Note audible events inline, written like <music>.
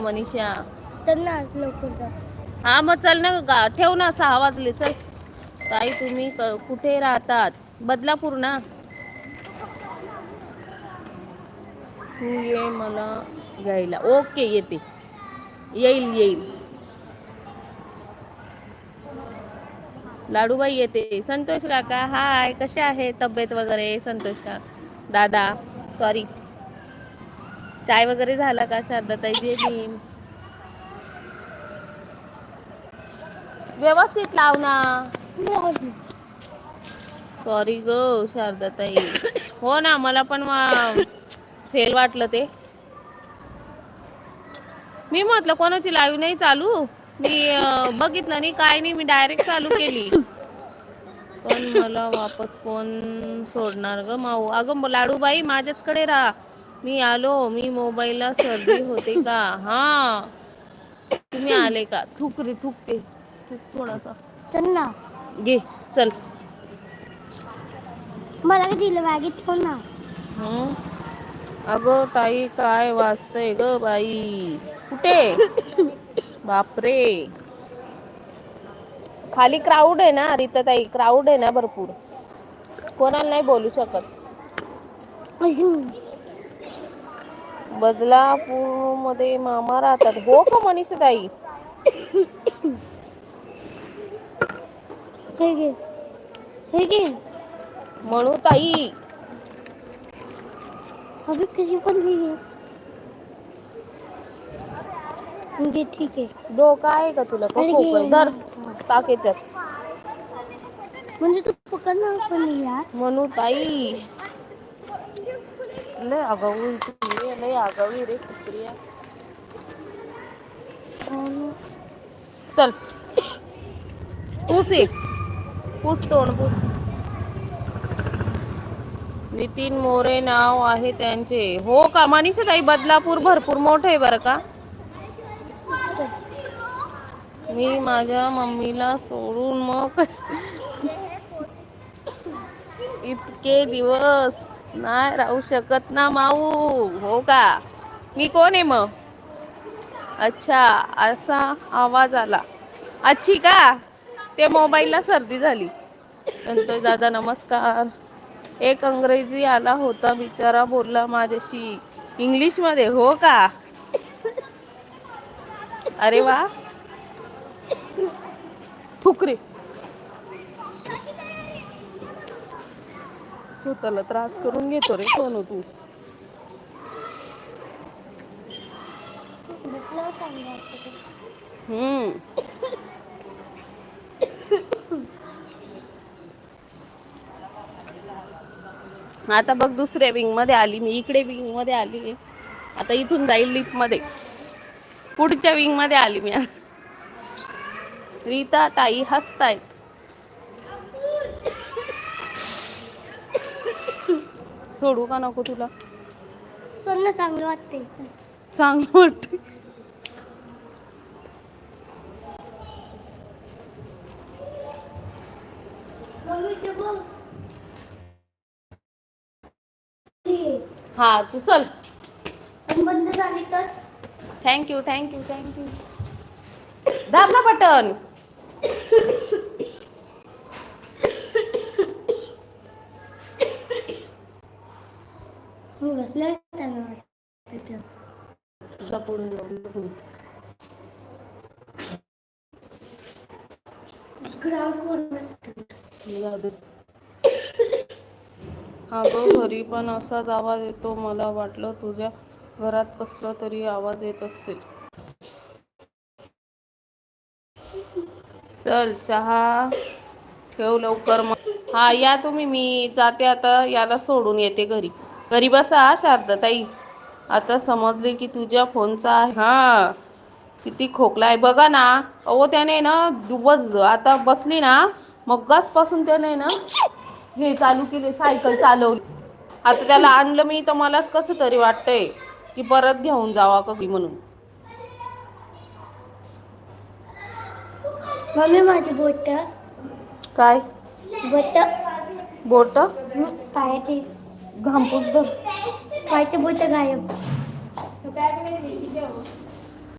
मनीषा. तर ना लवकर जा. हा मग चल ना गा ठेव ना सहा वाजले चल. ताई तुम्ही क- कुठे राहतात? बदलापूर ना? तू ये मला घ्यायला. ओके येते. येईल येईल. लाडूबाई येते. संतोष काका हाय कसे आहे तब्येत वगैरे? संतोष का दादा सॉरी चाय वगैरे झाला का शारदाताई? जे व्यवस्थित लाव ना. सॉरी ग शारदाताई. हो ना मला पण फेल वाटलं ते. मी म्हटलं कोणाची लाईव्ह नाही चालू? मी बघितलं नाही काय नाही मी डायरेक्ट चालू केली. पण मला वापस कोण सोडणार ग माऊ? अगं लाडूबाई माझ्याचकडे राहा. मी आलो मी मोबाईलला सर्दी होते का? हा. तुम्ही आले का? थुक रे थुक ते. थुक थोडासा. चल ना. घे चल. मला दिलं बॅगेत ठेव ना. हं? अगं ताई काय वाजतंय ग बाई? कुठे? बापरे. खाली क्राऊड आहे ना रीता ताई क्राऊड आहे ना भरपूर. कोणाला नाही बोलू शकत. अजून. बदलापूरमध्ये मामा राहतात. हो का मनीषा ताई म्हणू ताई हवी कशी पण घे ठीक आहे. डोका आहे का तुला. धर टाकेच्यात म्हणजे तू पकडणार पण म्हणू ताई लय आगाऊ आहे तू, लय आगाऊ रे कुत्रिया चल पुस ये पुस तोंड पुस नितीन मोरे नाव आहे त्यांचे हो का मनीषा ताई बदलापूर भरपूर मोठं आहे बरं का मी माझ्या मम्मीला सोडून मग इतके दिवस नाही राहू शकत ना माऊ. हो का? मी कोण आहे मग? अच्छा असा आवाज आला. अच्छी का? ते मोबाईलला सर्दी झाली. नंतर दादा नमस्कार. एक अंग्रेजी आला होता बिचारा बोलला माझ्याशी. इंग्लिशमध्ये हो का? अरे वा. थुकरे स्वतःला त्रास करून घेतो रे सोनू तू. हम्म. आता बघ दुसऱ्या विंगमध्ये आली मी इकडे विंगमध्ये आली आता इथून जाईल लिफ्टमध्ये. पुढच्या विंगमध्ये आली मी. रीता ताई हसतायत. सोडू का नको तुला? सोनं चांगलं वाटते चांगलं वाटत हा तू चल. बंद झाली तर? थँक्यू थँक्यू थँक्यू दाब ना बटन. <coughs> बसल्यावर <coughs> तुझा अगं घरी पण असाच आवाज येतो. मला वाटलं तुझ्या घरात कसला तरी आवाज येत असेल. चल चहा ठेव लवकर. मग हा या तुम्ही. मी जाते आता. याला सोडून येते घरी. घरी बसा हा शारदाताई आता समजले की तुझ्या फोनचा आहे. हा. किती खोकला आहे बघा ना अहो त्याने ना दिवस आता बसली ना मगासपासून त्याने ना हे चालू केले सायकल चालवली. आता त्याला आणलं मी तर मलाच कसं तरी वाटतंय की परत घेऊन जावा कधी म्हणून. मम्मी माझी बोट. काय? बोट. बोट? पायाची. घामपूस धर पायाची बोट गायब